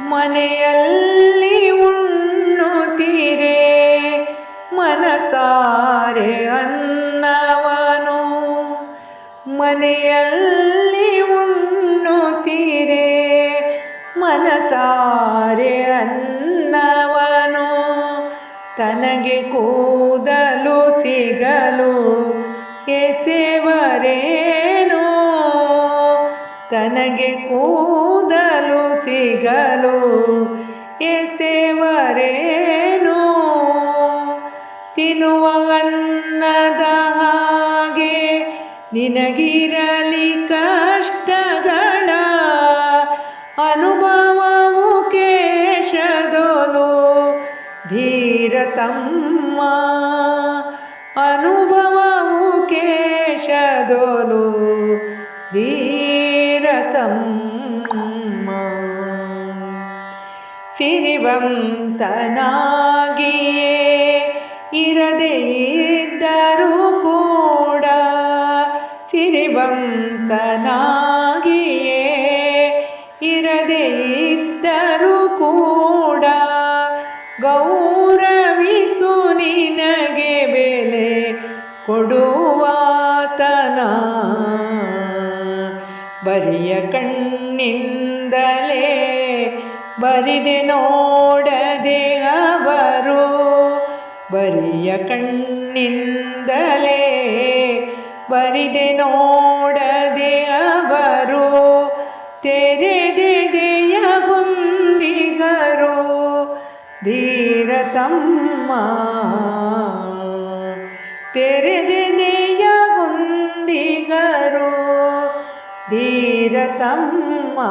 ಮನೆಯಲ್ಲಿ ಉಣ್ಣುತ್ತೀರೆ? ಮನಸಾರೆ ಅನ್ನವನು. ಮನೆಯಲ್ಲಿ ಉಣ್ಣುತ್ತೀರೆ? ಮನಸಾರೆ ಅನ್ನವನು. ತನಗೆ ಕೂದಲು ಸಿಗಲು ಎಸೆವರೇನೋ ತನಗೆ ಕೂದಲು ಸಿಗಲು ಎಸೆವರೇನು ತಿನ್ನುವ ಅನ್ನದ ಹಾಗೆ ನಿನಗಿರಲಿ ಕಷ್ಟಗಳ ಅನುಭವವು ಕೇಶದೋಲು ಧೀರತಮ್ಮ ಅನುಭವವು ಕೇಶದೋಲು ಧೀರತಮ್ಮ ಸಿರಿವಂತನಾಗಿಯೇ ಇರದೇ ಇದ್ದರೂ ಕೂಡ ಸಿರಿವಂತನಾಗಿಯೇ ಇರದೇ ಇದ್ದರೂ ಕೂಡ ಗೌರವಿಸು ನಿನಗೆ ಬೆಲೆ ಕೊಡುವಾತನ. ಬರಿಯ ಕಣ್ಣಿಂದಲೇ ಬರಿದೆ ನೋಡದೆ ಅವರು. ಬರಿಯ ಕಣ್ಣಿಂದಲೇ ಬರಿದೆ ನೋಡದೆ ಅವರು. ತೆರೆದೆದೆಯ ಧೀರ ಧೀರತಮ್ಮ निरतं मा